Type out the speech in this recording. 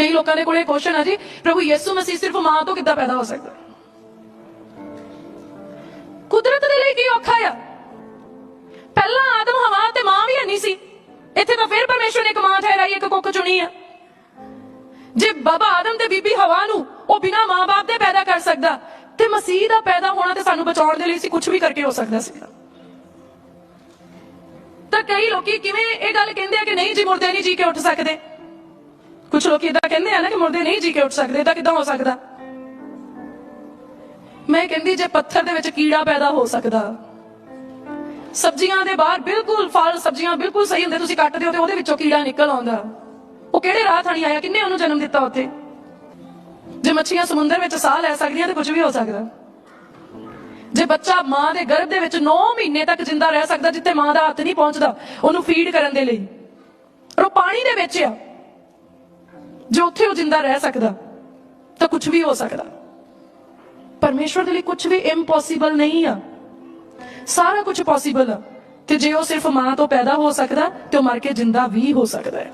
ਕਈ ਲੋਕਾਂ ਦੇ ਕੋਲੇ ਕੁਐਸਚਨ ਆ ਜੀ, ਪ੍ਰਭੂ ਯਿਸੂ ਮਸੀਹ ਸਿਰਫ ਮਾਂ ਤੋਂ ਕਿੱਦਾਂ ਪੈਦਾ ਹੋ ਸਕਦਾ? ਕੁਦਰਤ ਦੇ ਲਈ ਕੀ ਔਖਾ ਆ? ਪਹਿਲਾਂ ਆਦਮ, ਹਵਾ ਤੇ ਮਾਂ ਵੀ ਨਹੀਂ ਸੀ। ਇੱਥੇ ਤਾਂ ਫਿਰ ਪਰਮੇਸ਼ਵਰ ਨੇ ਇੱਕ ਮਾਂ ਠਹਿਰਾਈ, ਇੱਕ ਕੁੱਖ ਚੁਣੀ ਆ। ਜੇ ਬਾਬਾ ਆਦਮ ਤੇ ਬੀਬੀ ਹਵਾ ਨੂੰ ਉਹ ਬਿਨਾ ਮਾਂ-ਬਾਪ ਦੇ ਪੈਦਾ ਕਰ ਸਕਦਾ, ਤੇ ਮਸੀਹ ਦਾ ਪੈਦਾ ਹੋਣਾ ਤੇ ਸਾਨੂੰ ਬਚਾਉਣ ਦੇ ਲਈ ਸੀ ਕੁਝ ਵੀ ਕਰਕੇ ਹੋ ਸਕਦਾ ਸੀ। ਤਾਂ ਕਈ ਲੋਕੀ ਕਿਵੇਂ ਇਹ ਗੱਲ ਕਹਿੰਦੇ ਆ ਕਿ ਨਹੀਂ ਜੀ, ਮੁਰਦੇ ਨਹੀਂ ਜੀ ਕੇ ਉੱਠ ਸਕਦੇ? ਕੁਝ ਲੋਕ ਇਦਾਂ ਕਹਿੰਦੇ ਆ ਨਾ ਕਿ ਮੁਰਦੇ ਨਹੀਂ ਜੀ ਕੇ ਉੱਠ ਸਕਦੇ ਤਾਂ ਕਿਦਾਂ ਹੋ ਸਕਦਾ? ਮੈਂ ਕਹਿੰਦੀ ਜੇ ਪੱਥਰ ਦੇ ਵਿੱਚ ਕੀੜਾ ਪੈਦਾ ਹੋ ਸਕਦਾ, ਸਬਜ਼ੀਆਂ ਦੇ ਬਾਹਰ ਬਿਲਕੁਲ ਫਲ, ਸਬਜ਼ੀਆਂ ਬਿਲਕੁਲ ਸਹੀ ਹੁੰਦੇ, ਤੁਸੀਂ ਕੱਟਦੇ ਹੋ ਤੇ ਉਹਦੇ ਵਿੱਚੋਂ ਕੀੜਾ ਨਿਕਲ ਆਉਂਦਾ। ਉਹ ਕਿਹੜੇ ਰਾਹ ਥਾਣੀ ਆਇਆ? ਕਿੰਨੇ ਉਹਨੂੰ ਜਨਮ ਦਿੱਤਾ ਉੱਥੇ? ਜੇ ਮੱਛੀਆਂ ਸਮੁੰਦਰ ਵਿੱਚ ਸਾਹ ਲੈ ਸਕਦੀਆਂ ਤੇ ਕੁਝ ਵੀ ਹੋ ਸਕਦਾ। ਜੇ ਬੱਚਾ ਮਾਂ ਦੇ ਗਰਭ ਦੇ ਵਿੱਚ 9 ਮਹੀਨੇ ਤੱਕ ਜਿੰਦਾ ਰਹਿ ਸਕਦਾ, ਜਿੱਥੇ ਮਾਂ ਦਾ ਹੱਥ ਨਹੀਂ ਪਹੁੰਚਦਾ, ਉਹਨੂੰ ਫੀਡ ਕਰਨ ਦੇ ਲਈ। ਔਰ ਉਹ ਪਾਣੀ ਦੇ ਵਿੱਚ ਆ। ਜੇ ਉੱਥੇ ਉਹ ਜਿੰਦਾ ਰਹਿ ਸਕਦਾ, ਤਾਂ ਕੁਝ ਵੀ ਹੋ ਸਕਦਾ। ਪਰਮੇਸ਼ਵਰ ਦੇ ਲਈ ਕੁਝ ਵੀ ਇੰਪੋਸੀਬਲ ਨਹੀਂ ਆ। ਸਾਰਾ ਕੁਝ ਪੋਸੀਬਲ ਆ। ਤੇ ਜੇ ਉਹ ਸਿਰਫ ਮਾਂ ਤੋਂ ਪੈਦਾ ਹੋ ਸਕਦਾ, ਤੇ ਉਹ ਮਰ ਕੇ ਜਿੰਦਾ ਵੀ ਹੋ ਸਕਦਾ ਹੈ।